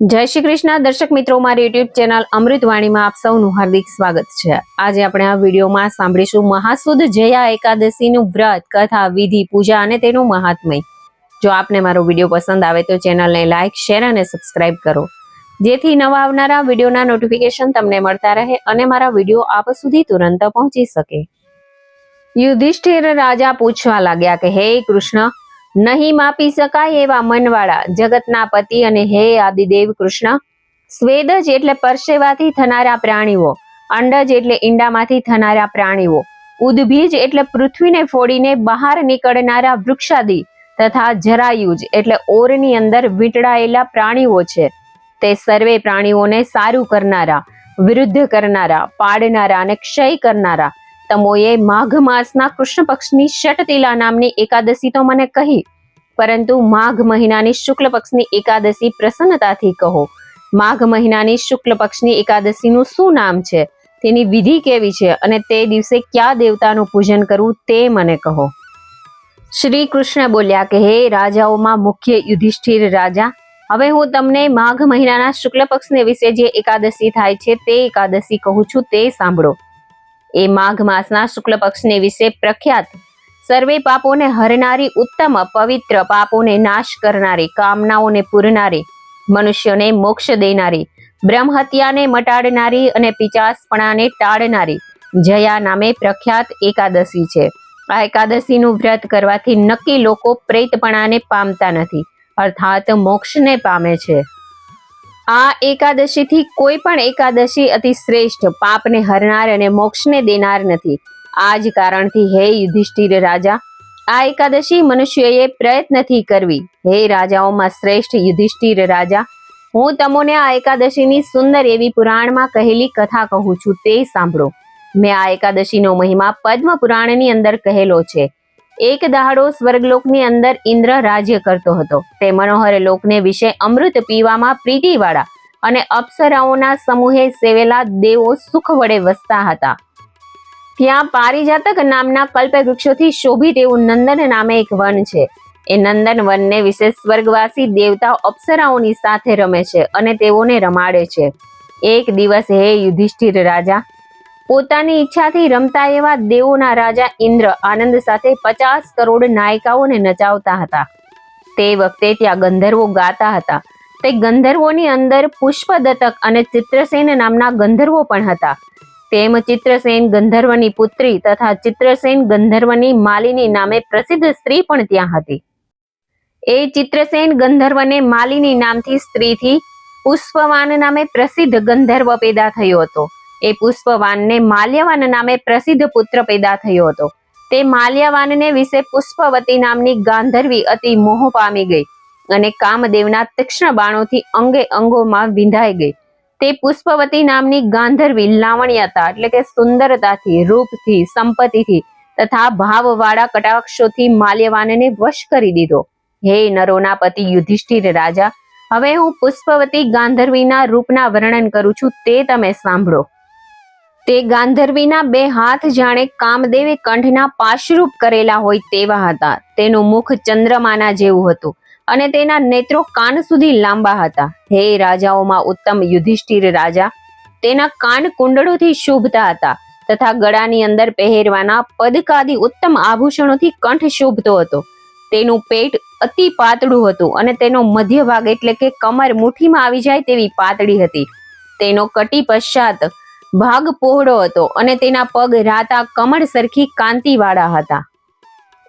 જય શ્રી કૃષ્ણ. દર્શક મિત્રો, મારી યુટ્યુબ ચેનલ અમૃતવાણીમાં આપ સૌનું હાર્દિક સ્વાગત છે. આજે આપણે આ વિડીયોમાં સાંભળીશું મહાસુદ જયા એકાદશીનું વ્રત, કથા, વિધિ, પૂજા અને તેનું મહાત્મય. જો આપને મારો વીડિયો પસંદ આવે તો ચેનલને લાઇક શેર અને સબસ્ક્રાઇબ કરો. જેથી નવા આવનારા વિડીયોના નોટિફિકેશન તમને મળતા રહે અને મારા વીડિયો આપ સુધી તુરંત પહોંચી શકે. યુધિષ્ઠિર રાજા પૂછવા લાગ્યા કે, હે કૃષ્ણ નહીં માપી શકાય એવા મનવાળા, જગતના પતિ અને હે આદિદેવ કૃષ્ણ. સ્વેદજ એટલે પરસેવાથી થનારા પ્રાણીઓ, અંડજ એટલે ઈંડામાંથી થનારા પ્રાણીઓ, ઉદ્ભીજ એટલે પૃથ્વીને ફોડીને બહાર નીકળનારા વૃક્ષાદિ તથા જરાયુજ એટલે ઓરની અંદર વીંટળાયેલા પ્રાણીઓ છે. તે સર્વે પ્રાણીઓને સારું કરનારા, વિરુદ્ધ કરનારા, પાડનારા અને ક્ષય કરનારા તમોએ માઘ માસના કૃષ્ણ પક્ષની શટતીલા નામની એકાદશી તો મને કહી, પરંતુ માઘ મહિનાની શુક્લ પક્ષની એકાદશી પ્રસન્નતાથી કહો. માઘ મહિનાની શુક્લ પક્ષની એકાદશીનું શું નામ છે? તેની વિધિ કેવી છે અને તે દિવસે કયા દેવતાનું પૂજન કરવું તે મને કહો. શ્રી કૃષ્ણ બોલ્યા કે, હે રાજાઓમાં મુખ્ય યુધિષ્ઠિર રાજા, હવે હું તમને માઘ મહિનાના શુક્લ પક્ષને વિશે જે એકાદશી થાય છે તે એકાદશી કહું છું તે સાંભળો. એ માઘ માસના શુક્લ પક્ષને વિશે પ્રખ્યાત. સર્વે પાપોને હરનારી ઉત્તમ પવિત્ર પાપોને નાશ કરનારી, કામનાઓને પૂરનારી, મનુષ્યોને મોક્ષ દેનારી બ્રહ્મ હત્યાને મટાડનારી અને પિચાસપણાને ટાળનારી. જયા નામે પ્રખ્યાત એકાદશી છે. આ એકાદશીનું વ્રત કરવાથી નક્કી લોકો પ્રેતપણાને પામતા નથી. અર્થાત મોક્ષને પામે છે. આ એકાદશીથી કોઈ પણ એકાદશી અતિ શ્રેષ્ઠ, પાપને હરનાર અને મોક્ષને દેનાર નથી. આ જ કારણથી હે યુધિષ્ઠિર રાજા, આ એકાદશી મનુષ્યએ પ્રયત્નથી કરવી. હે રાજાઓમાં શ્રેષ્ઠ યુધિષ્ઠિર રાજા, હું તમને આ એકાદશીની સુંદર એવી પુરાણમાં કહેલી કથા કહું છું, તે સાંભળો. મેં આ એકાદશીનો મહિમા પદ્મ પુરાણની અંદર કહેલો છે. એક દહાડો સ્વર્ગલોકની અંદર ઇન્દ્ર રાજ્ય કરતો હતો. તે મનોહર લોકને વિશે અમૃત પીવામાં પ્રીતિવાળા અને અપ્સરાઓના સમૂહે સેવેલા દેવો સુખ વડે વસતા હતા. ત્યાં પારિજાતક નામના કલ્પ વૃક્ષોથી શોભિત એવું નંદન નામે એક વન છે. એ નંદન વનને વિશે સ્વર્ગવાસી દેવતાઓ અપ્સરાઓની સાથે રમે છે અને તેઓને રમાડે છે. એક દિવસ હે યુધિષ્ઠિર રાજા પોતાની ઈચ્છાથી રમતા એવા દેવોના રાજા ઇન્દ્ર આનંદ સાથે પચાસ કરોડ નાયિકાઓને નચાવતા હતા. તે વખતે ત્યાં ગંધર્વો ગાતા હતા. તે ગંધર્વોની અંદર પુષ્પદત્તક અને ચિત્રસેન નામના ગંધર્વો પણ હતા. તેમ ચિત્રસેન ગંધર્વની પુત્રી તથા ચિત્રસેન ગંધર્વની માલિની નામે પ્રસિદ્ધ સ્ત્રી પણ ત્યાં હતી. એ ચિત્રસેન ગંધર્વને માલિની નામથી સ્ત્રીથી પુષ્પવાન નામે પ્રસિદ્ધ ગંધર્વ પેદા થયો હતો. એ પુષ્પવાનને માલ્યવાન નામે પ્રસિદ્ધ પુત્ર પેદા થયો હતો. તે માલ્યવાનને વિશે પુષ્પવતી નામની ગાંધર્વી અતિ મોહ પામી ગઈ અને કામદેવના તીક્ષ્ણ બાણોથી અંગે અંગોમાં વિંધાઈ ગઈ. તે પુષ્પવતી નામની ગાંધર્વી લાવણ્યતા એટલે કે સુંદરતાથી, રૂપથી, સંપત્તિથી તથા ભાવવાળા કટાક્ષોથી માલ્યવાનને વશ કરી દીધો. હે નરોના પતિ યુધિષ્ઠિર રાજા, હવે હું પુષ્પવતી ગાંધર્વીના રૂપના વર્ણન કરું છું તે તમે સાંભળો. તે ગાંધર્વીના બે હાથ જાણે કામદેવે કંઠના પાશરૂપ કરેલા હોય તેવા હતા. તેનું મુખ ચંદ્રમાના જેવું હતું અને તેના નેત્રો કાન સુધી લાંબા હતા. હે રાજાઓમાં ઉત્તમ યુધિષ્ઠિર રાજા, તેના કાન કુંડળોથી શોભતા હતા તથા ગળાની અંદર પહેરવાના પદકાદી ઉત્તમ આભૂષણોથી કંઠ શોભતો હતો. તેનું પેટ અતિ પાતળું હતું અને તેનો મધ્ય ભાગ એટલે કે કમર મુઠ્ઠીમાં આવી જાય તેવી પાતળી હતી. તેનો કટી પશ્ચાત ભાગ પહોળો હતો અને તેના પગ રાતા કમળ સરખી કાંતિવાળા હતા.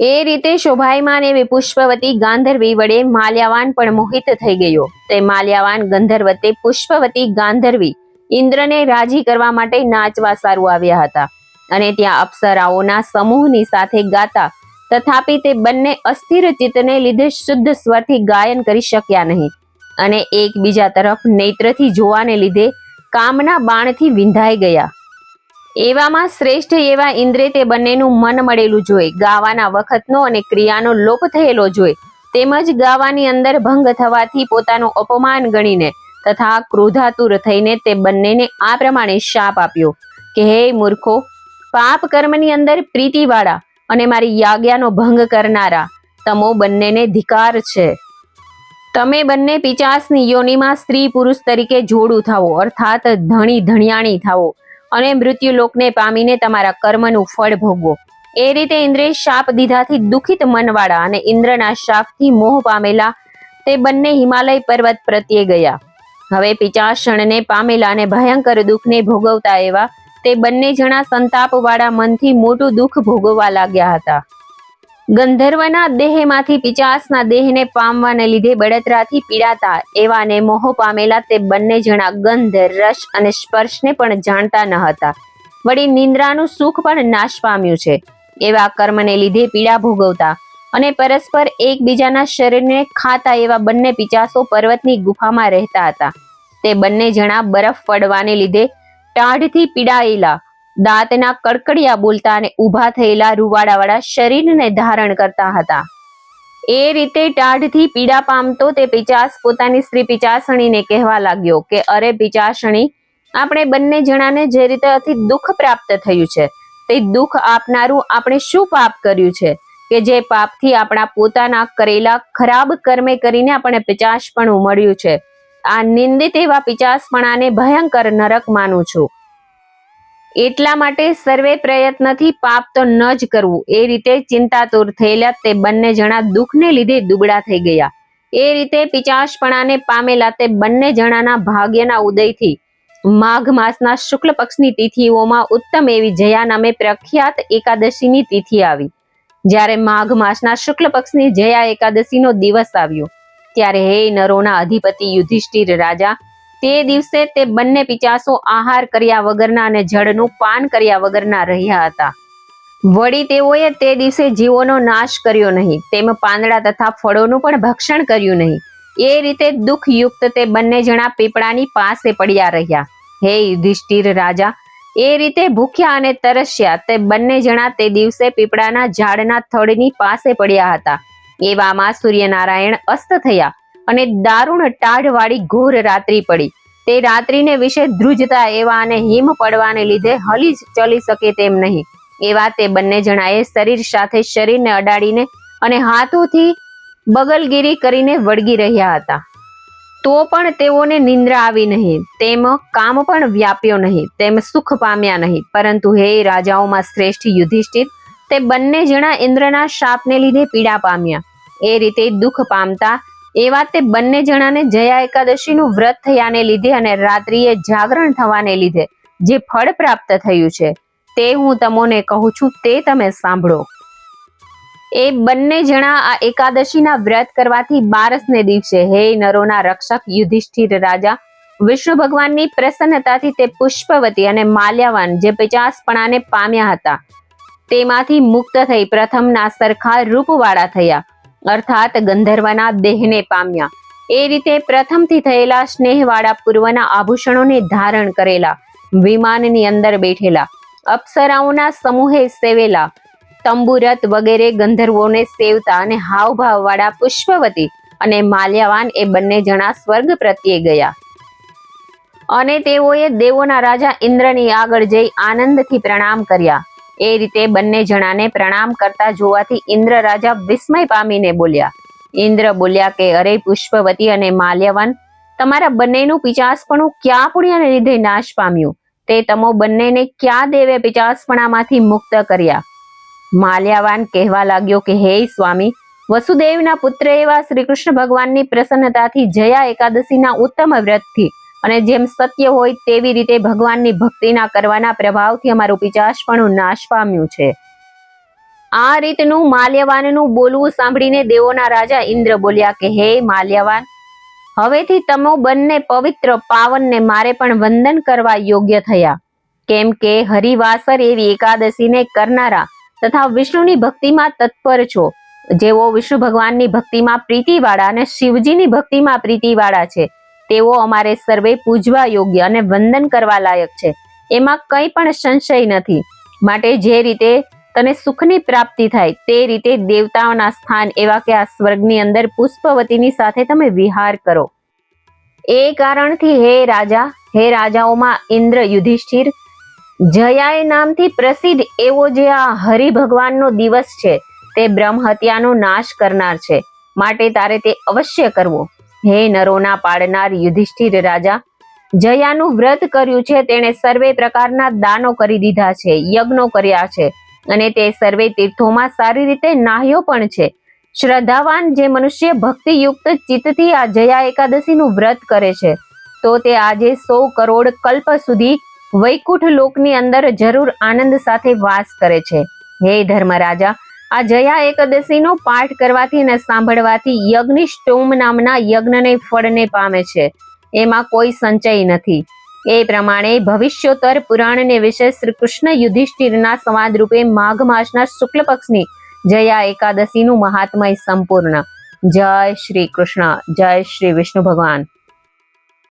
એ રીતે શોભાયમાન એવી પુષ્પવતી ગાંધર્વી વડે માલ્યાવાન પણ મોહિત થઈ ગયો. તે માલ્યાવાન ગંધર્વતે પુષ્પવતી ગાંધર્વી ઇન્દ્રને રાજી કરવા માટે નાચવા સારું આવ્યા હતા અને ત્યાં અપ્સરાઓના સમૂહની સાથે ગાતા તથાપી તે બંને અસ્થિર ચિત્તને લીધે શુદ્ધ સ્વરથી ગાયન કરી શક્યા નહીં અને એકબીજા તરફ નેત્રથી જોવાને લીધે કામના બાણથી વિંધાઈ ગયા. એવામાં શ્રેષ્ઠ એવા ઇન્દ્રે તે બંનેનું મન મળેલું જોઈ, ગાવાના વખતનો અને ક્રિયાનો લોપ થયેલો જોઈ, તેમજ ગાવાની અંદર ભંગ થવાથી પોતાનું અપમાન ગણીને તથા ક્રોધાતુર થઈને તે બંનેને આ પ્રમાણે શાપ આપ્યો કે, હે મૂર્ખો, પાપ કર્મની અંદર પ્રીતિવાળા અને મારી યાજ્ઞાનો ભંગ કરનારા, તમો બંનેને ધિકાર છે. તમે બંને પિચાસની યોનિમાં સ્ત્રી પુરુષ તરીકે જોડું થાવો અર્થાત ધણી ધણિયાણી થાવો અને મૃત્યુલોકને પામીને તમારા કર્મનું ફળ ભોગવો. એ રીતે ઇન્દ્રે શાપ દીધાથી દુખિત મનવાળા અને ઇન્દ્રના શાપથી મોહ પામેલા તે બંને હિમાલય પર્વત પ્રત્યે ગયા. હવે પિચાસણને પામેલા અને ભયંકર દુઃખને ભોગવતા એવા તે બંને જણા સંતાપવાળા મનથી મોટું દુઃખ ભોગવવા લાગ્યા હતા. ગંધર્વના દેહમાંથી પિચાસના દેહને પામવાને લીધે બળતરાથી પીડાતા એવાને મોહ પામેલા તે બંને જણા ગંધ, રસ અને સ્પર્શને પણ જાણતા ન હતા. વળી નિંદ્રાનું સુખ પણ નાશ પામ્યું છે. એવા કર્મને લીધે પીડા ભોગવતા અને પરસ્પર એકબીજાના શરીરને ખાતા એવા બંને પિચાસો પર્વતની ગુફામાં રહેતા હતા. તે બંને જણા બરફ પડવાને લીધે ટાઢથી પીડાયેલા દાંતના કડકડિયા બોલતા અને ઊભા થયેલા રૂવાડાવાળા શરીરને ધારણ કરતા હતા. એ રીતે ટાઢથી પીડા પામતો તે પિચાસ પોતાની સ્ત્રી પિચાસણીને કહેવા લાગ્યો કે, અરે પિચાસણી, આપણે બંને જણાને જે રીતે અતિ દુઃખ પ્રાપ્ત થયું છે, તે દુઃખ આપનારું આપણે શું પાપ કર્યું છે? કે જે પાપથી આપણા પોતાના કરેલા ખરાબ કર્મે કરીને આપણે પિચાસપણું મળ્યું છે. આ નિંદિત એવા પિચાસપણાને ભયંકર નરક માનું છું. એટલા માટે સર્વે પ્રયત્નથી પાપ તો ન જ કરવું. એ રીતે ચિંતાતુર થયેલા તે બંને જણા દુઃખને લીધે દુબળા થઈ ગયા. એ રીતે પિચાશપણાને પામેલા તે બંને જણાના ભાગ્યના ઉદયથી માઘ માસના શુક્લ પક્ષની તિથિઓમાં ઉત્તમ એવી જયા નામે પ્રખ્યાત એકાદશીની તિથિ આવી. જ્યારે માઘ માસના શુક્લ પક્ષની જયા એકાદશીનો દિવસ આવ્યો. ત્યારે હે નરોના અધિપતિ યુધિષ્ઠિર રાજા તે દિવસે તે બંને પિચાસો આહાર કર્યા વગરના અને જળનું પાન કર્યા વગરના રહ્યા હતા. વળી તેઓએ તે દિવસે જીવોનો નાશ કર્યો નહીં. તેમ પાંદડા તથા ફળોનું પણ ભક્ષણ કર્યું નહીં. એ રીતે દુઃખયુક્ત તે બંને જણા પીપળાની પાસે પડ્યા રહ્યા. હે યુધિષ્ઠિર રાજા, એ રીતે ભૂખ્યા અને તરસ્યા તે બંને જણા તે દિવસે પીપળાના ઝાડના થડની પાસે પડ્યા હતા. એવામાં સૂર્યનારાયણ અસ્ત થયા. અને દારૂણ ટાઢવાળી ઘોર રાત્રિ પડી. તે રાત્રિને વિશે ધ્રુજતા એવા અને હિમ પડવાને લીધે હલી ચલી શકે તેમ નહીં. એવા તે બંને જણાએ શરીર સાથે શરીરને અડાડીને અને હાથોથી બગલગીરી કરીને વળગી રહ્યા હતા. તો પણ તેઓને નિંદ્રા આવી નહીં. તેમ કામ પણ વ્યાપ્યો નહીં. તેમ સુખ પામ્યા નહીં. પરંતુ હે રાજાઓમાં શ્રેષ્ઠ યુધિષ્ઠિર, તે બંને જણા ઇન્દ્રના શાપને લીધે પીડા પામ્યા. એ રીતે દુઃખ પામતા એવા તે બંને જણાને જયા એકાદશીનું વ્રત થયાને લીધે અને રાત્રિએ જાગરણ થવાને લીધે જે ફળ પ્રાપ્ત થયું છે, તે હું તમને કહું છું, તે તમે સાંભળો. એ બંને જણા આ એકાદશીના વ્રત કરવાથી બારસને દિવસે હે નરોના રક્ષક યુધિષ્ઠિર રાજા, વિષ્ણુ ભગવાનની પ્રસન્નતાથી તે પુષ્પવતી અને માલ્યાવાન જે પચાસપણાને પામ્યા હતા, તેમાંથી મુક્ત થઈ પ્રથમના સરખા રૂપવાળા થયા. અર્થાત ગંધર્વના દેહને પામ્યા. એ રીતે પ્રથમથી થયેલા સ્નેહવાળા પૂર્વના આભૂષણોને ધારણ કરેલા, વિમાનની અંદર બેઠેલા, અપ્સરાઓના સમૂહે સેવેલા, તંબુરત વગેરે ગંધર્વોને સેવતા અને હાવભાવવાળા પુષ્પવતી અને માલ્યાવાન એ બંને જણા સ્વર્ગ પ્રત્યે ગયા. અને તેઓએ દેવોના રાજા ઇન્દ્રની આગળ જઈ આનંદથી પ્રણામ કર્યા. એ રીતે બંને જણાને પ્રણામ કરતા જોવાથી ઇન્દ્ર રાજા વિસ્મય પામીને બોલ્યા, ઇન્દ્ર બોલ્યા કે, અરે પુષ્પવતી અને માલ્યવાન, તમારા બંનેનું પિચાસપણું ક્યાં પુણ્યને લીધે નાશ પામ્યું? તે તમો બંનેને ક્યાં દેવે પિચાસપણામાંથી મુક્ત કર્યા? માલ્યાવાન કહેવા લાગ્યો કે, હે સ્વામી, વસુદેવના પુત્ર એવા શ્રી કૃષ્ણ ભગવાનની પ્રસન્નતાથી જયા એકાદશીના ઉત્તમ વ્રતથી અને જેમ સત્ય હોય તેવી રીતે ભગવાનની ભક્તિના કરવાના પ્રભાવથી અમારું પિચાસપણું નાશ પામ્યું છે. આ રીતનું માલ્યવાનનું બોલવું સાંભળીને દેવોના રાજા ઇન્દ્ર બોલ્યા કે, હે માલ્યવાન, હવેથી તમો બંને પવિત્ર પાવનને મારે પણ વંદન કરવા યોગ્ય થયા. કેમ કે હરિવાસર એવી એકાદશીને કરનારા તથા વિષ્ણુની ભક્તિમાં તત્પર છો. જેઓ વિષ્ણુ ભગવાનની ભક્તિમાં પ્રીતિવાળા અને શિવજીની ભક્તિમાં પ્રીતિવાળા છે. તેઓ અમારે સર્વે પૂજવા યોગ્ય અને વંદન કરવા લાયક છે. એમાં કંઈ પણ સંશય નથી. માટે જે રીતે તને સુખની પ્રાપ્તિ થાય તે રીતે દેવતાઓના સ્થાન એવા કે આ સ્વર્ગની અંદર પુષ્પવતીની સાથે તમે વિહાર કરો. એ કારણથી હે રાજા, હે રાજાઓમાં ઇન્દ્ર યુધિષ્ઠિર, જયાએ નામથી પ્રસિદ્ધ એવો જે આ હરિ ભગવાનનો દિવસ છે, તે બ્રહ્મ હત્યાનો નાશ કરનાર છે. માટે તારે તે અવશ્ય કરવો. હે નરોના પાડનાર યુધિષ્ઠિર રાજા, જયાનું વ્રત કર્યું છે, તેણે સર્વે પ્રકારના દાનો કરી દીધા છે, યજ્ઞો કર્યા છે અને તે સર્વે તીર્થોમાં સારી રીતે નાહ્યો પણ છે. શ્રદ્ધાવાન જે મનુષ્ય ભક્તિયુક્ત ચિત્તથી આ જયા એકાદશીનું વ્રત કરે છે, તો તે આજે સો કરોડ કલ્પ સુધી વૈકુંઠ લોકની અંદર જરૂર આનંદ સાથે વાસ કરે છે. હે ધર્મરાજા આ જયા એકાદશીનો પાઠ કરવાથી અને સાંભળવાથી યજ્ઞિષ્ટોમ નામના યજ્ઞને ફળને પામે છે. એમાં કોઈ સંચય નથી. એ પ્રમાણે ભવિષ્યોત્તર પુરાણને વિશે શ્રી કૃષ્ણ યુધિષ્ઠિરના સંવાદ રૂપે માઘ માસના શુક્લ પક્ષની જયા એકાદશીનું મહાત્મય સંપૂર્ણ. જય શ્રી કૃષ્ણ જય શ્રી વિષ્ણુ ભગવાન.